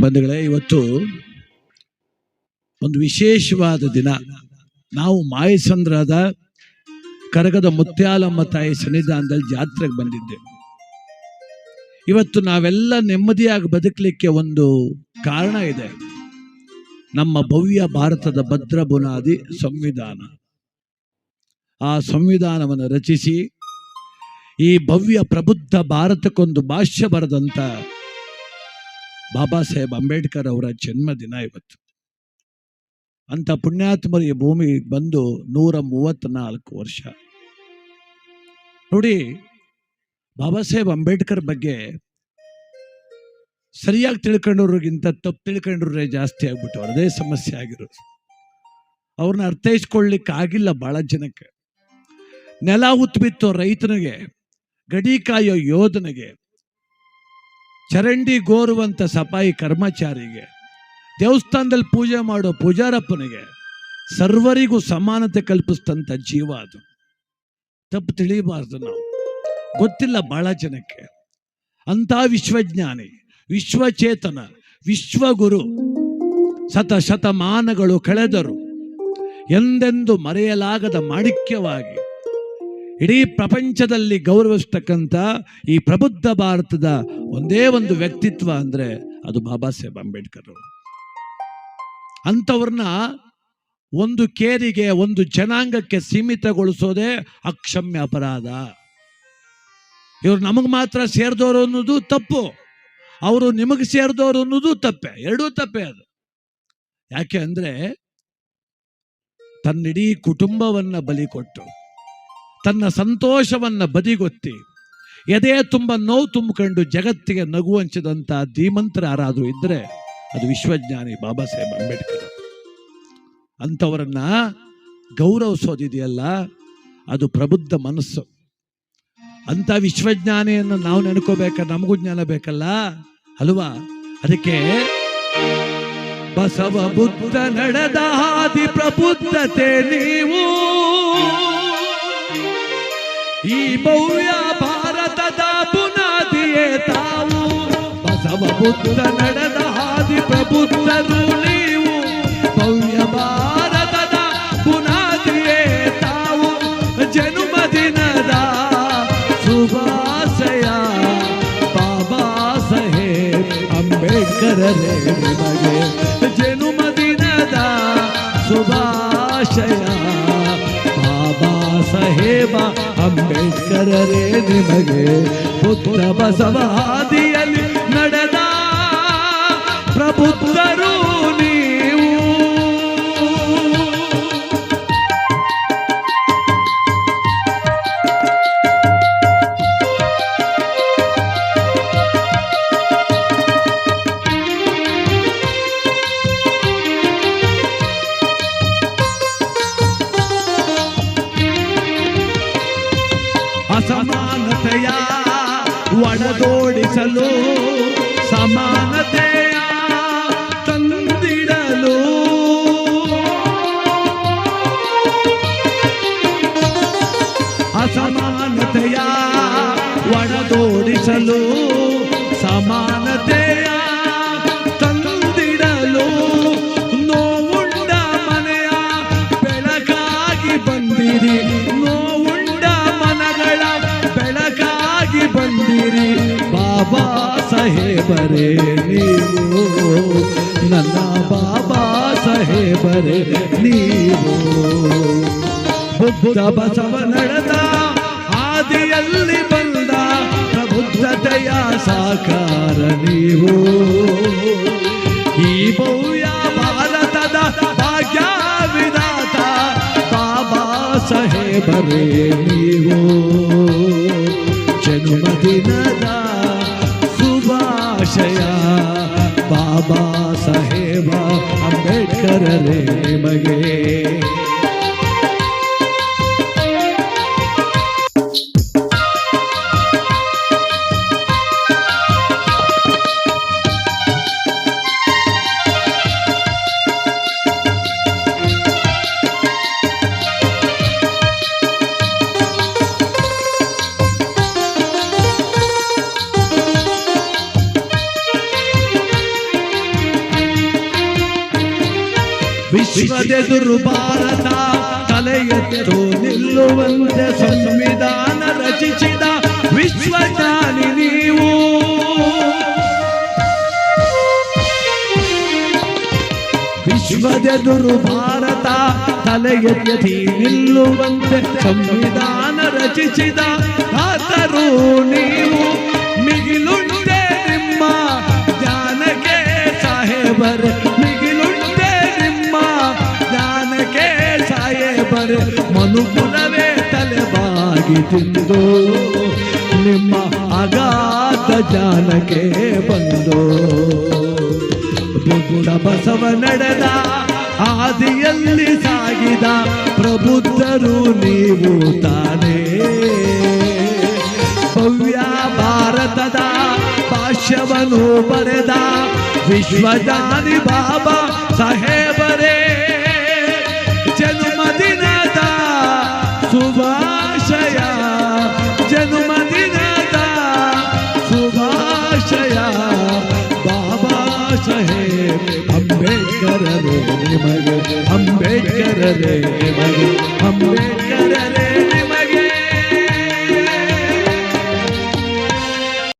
ಬಂಧುಗಳೇ, ಇವತ್ತು ಒಂದು ವಿಶೇಷವಾದ ದಿನ. ನಾವು ಮಾಯಸಂದ್ರದ ಕರಗದ ಮುತ್ಯಾಲಮ್ಮ ತಾಯಿ ಸನ್ನಿಧಾನದಲ್ಲಿ ಜಾತ್ರೆಗೆ ಬಂದಿದ್ದೆ. ಇವತ್ತು ನಾವೆಲ್ಲ ನೆಮ್ಮದಿಯಾಗಿ ಬದುಕಲಿಕ್ಕೆ ಒಂದು ಕಾರಣ ಇದೆ. ನಮ್ಮ ಭವ್ಯ ಭಾರತದ ಭದ್ರ ಬುನಾದಿ ಸಂವಿಧಾನ. ಆ ಸಂವಿಧಾನವನ್ನು ರಚಿಸಿ, ಈ ಭವ್ಯ ಪ್ರಬುದ್ಧ ಭಾರತಕ್ಕೊಂದು ಭಾಷ್ಯ ಬರೆದಂತ ಬಾಬಾ ಸಾಹೇಬ್ ಅಂಬೇಡ್ಕರ್ ಅವರ ಜನ್ಮದಿನ ಇವತ್ತು. ಅಂತ ಪುಣ್ಯಾತ್ಮರು ಈ ಭೂಮಿಗೆ ಬಂದು ನೂರ ಮೂವತ್ತ್ನಾಲ್ಕು ವರ್ಷ. ನೋಡಿ, ಬಾಬಾ ಸಾಹೇಬ್ ಅಂಬೇಡ್ಕರ್ ಬಗ್ಗೆ ಸರಿಯಾಗಿ ತಿಳ್ಕೊಂಡವ್ರಿಗಿಂತ ತಪ್ಪು ತಿಳ್ಕೊಂಡ್ರೆ ಜಾಸ್ತಿ ಆಗ್ಬಿಟ್ಟು ಅದೇ ಸಮಸ್ಯೆ ಆಗಿರೋದು. ಅವ್ರನ್ನ ಅರ್ಥೈಸ್ಕೊಳ್ಳಿಕ್ಕೆ ಆಗಿಲ್ಲ ಬಹಳ ಜನಕ್ಕೆ. ನೆಲ ಉತ್ಬಿತ್ತು ರೈತನಿಗೆ, ಗಡಿ ಕಾಯೋ ಯೋಧನಿಗೆ. ಚರಂಡಿ ಗೋರುವಂತ ಸಫಾಯಿ ಕರ್ಮಚಾರಿಗೆ, ದೇವಸ್ಥಾನದಲ್ಲಿ ಪೂಜೆ ಮಾಡೋ ಪೂಜಾರಪ್ಪನಿಗೆ ಸರ್ವರಿಗೂ ಸಮಾನತೆ ಕಲ್ಪಿಸ್ತಂಥ ಜೀವ ಅದು. ತಪ್ಪು ತಿಳಿಯಬಾರ್ದು ನಾವು. ಗೊತ್ತಿಲ್ಲ ಬಹಳ ಜನಕ್ಕೆ. ಅಂಥ ವಿಶ್ವಜ್ಞಾನಿ, ವಿಶ್ವಚೇತನ, ವಿಶ್ವಗುರು, ಶತ ಶತಮಾನಗಳು ಕಳೆದರು ಎಂದೆಂದು ಮರೆಯಲಾಗದ ಮಾಣಿಕ್ಯವಾಗಿ ಇಡೀ ಪ್ರಪಂಚದಲ್ಲಿ ಗೌರವಿಸ್ತಕ್ಕಂಥ ಈ ಪ್ರಬುದ್ಧ ಭಾರತದ ಒಂದೇ ಒಂದು ವ್ಯಕ್ತಿತ್ವ ಅಂದರೆ ಅದು ಬಾಬಾ ಸಾಹೇಬ್ ಅಂಬೇಡ್ಕರ್ ಅವರು. ಅಂಥವ್ರನ್ನ ಒಂದು ಕೇರಿಗೆ, ಒಂದು ಜನಾಂಗಕ್ಕೆ ಸೀಮಿತಗೊಳಿಸೋದೇ ಅಕ್ಷಮ್ಯ ಅಪರಾಧ. ಇವರು ನಮಗೆ ಮಾತ್ರ ಸೇರಿದವರು ಅನ್ನೋದು ತಪ್ಪು. ಅವರು ನಿಮಗೆ ಸೇರಿದವರು ಅನ್ನೋದು ತಪ್ಪೆ. ಎರಡೂ ತಪ್ಪೆ ಅದು. ಯಾಕೆ ಅಂದ್ರೆ ತನ್ನಿಡೀ ಕುಟುಂಬವನ್ನ ಬಲಿ ಕೊಟ್ಟು ತನ್ನ ಸಂತೋಷವನ್ನ ಬದಿಗೊತ್ತಿ, ಎದೆ ತುಂಬ ನೋವು ತುಂಬಿಕೊಂಡು ಜಗತ್ತಿಗೆ ನಗು ಹಂಚಿದಂಥ ಧೀಮಂತರ ಯಾರಾದರೂ ಇದ್ರೆ ಅದು ವಿಶ್ವಜ್ಞಾನಿ ಬಾಬಾ ಸಾಹೇಬ್ ಅಂಬೇಡ್ಕರ್. ಅಂಥವರನ್ನ ಗೌರವಿಸೋದಿದೆಯಲ್ಲ ಅದು ಪ್ರಬುದ್ಧ ಮನಸ್ಸು. ಅಂತ ವಿಶ್ವಜ್ಞಾನಿಯನ್ನು ನಾವು ನೆನ್ಕೋಬೇಕ, ನಮಗೂ ಜ್ಞಾನ ಬೇಕಲ್ಲ? ಅಲ್ವಾ? ಅದಕ್ಕೆ ಬಸವ ಬುದ್ಧ ನಡೆದ ಹಾದಿ ಪ್ರಬುದ್ಧತೆ ನೀವು. ಈ ಭವ್ಯ ಭಾರತದ ಬುನಾದಿಯೇ ತಾವು. ಬಸವ ಬುದ್ಧ ನಡೆದ ಹಾದಿ ಪ್ರಬುದ್ಧರು ನೀವು. ಭವ್ಯ ಭಾರತದ ಬುನಾದಿಯೇ ತಾವು. ಜನ್ಮದಿನದ ಶುಭಾಶಯ ಬಾಬಾ ಸಾಹೇಬ್ ಅಂಬೇಡ್ಕರರೇ ನಿಮಗೆ. ಜನ್ಮದಿನದ ಶುಭಾಶಯ. ಬಾಬಾ ಸಾಹೇಬ ಅಂಬೇಡ್ಕರರೇ ನಿಮಗೆ ಬುದ್ಧ ಬಸವಾದಿಯಲ್ಲಿ ಒಡದೋಡಿಸಲು ಸಮಾನತೆಯ ತಂದಿಡಲು ಅಸಮಾನತೆಯ ಒಡದೋಡಿಸಲು ಸಮಾನತೆಯ ಸಾಹೇಬರೇ ನೀವು ನನ್ನ ಬಾಬಾ ಸಾಹೇಬರೇ ನೀವು ಬುದ್ಧ ಬಸವ ನಡೆದ ಆದಿಯಲ್ಲಿ ಬಂದ ಪ್ರಬುದ್ಧತೆಯ ಸಾಕಾರ ನೀವು ಈ ಭವ್ಯ ಭಾರತದ ಭಾಗ್ಯ ವಿಧಾತ ಬಾಬಾ ಸಾಹೇಬರೇ ನೀವು ಜನ್ಮದಿನದ ಬಾಬಾ ಸಾಹೇಬ ಅಂಬೇಡ್ಕರರೇ ನಿಮಗೆ ವಿಶ್ವದೆದುರು ಭಾರತ ತಲೆ ಎತ್ತು ನಿಲ್ಲುವಂತೆ ಸಂವಿಧಾನ ರಚಿಸಿದ ವಿಶ್ವಜ್ಞಾನಿ ನೀವು ವಿಶ್ವದೆದುರು ಭಾರತ ತಲೆ ಎತ್ತಿ ನಿಲ್ಲುವಂತೆ ಸಂವಿಧಾನ ರಚಿಸಿದ ಆತರು ನೀವು ಮನುಕುಲವೇ ತಲೆಬಾಗಿ ತಿಂದು ನಿಮ್ಮ ಅಗಾತ ಜಾನಕೆ ಬಂದು ಬುದ್ಧ ಬಸವ ನಡೆದ ಆದಿಯಲ್ಲಿ ಸಾಗಿದ ಪ್ರಬುದ್ಧರು ನೀವು ತಾನೇ. ಭವ್ಯ ಭಾರತದ ಭಾಷ್ಯವನ್ನು ಬರೆದ ವಿಶ್ವಜಾನಿ ಬಾಬಾ ಸಾಹೇಬರೇ ಬಾಬಾ ಸಾಹೇಬ್ ಅಂಬೇಡ್ಕರರೇ ನಿಮಗೆ ಅಂಬೇಡ್ಕರರೇ ನಿಮಗೆ ಅಂಬೇಡ್ಕರ್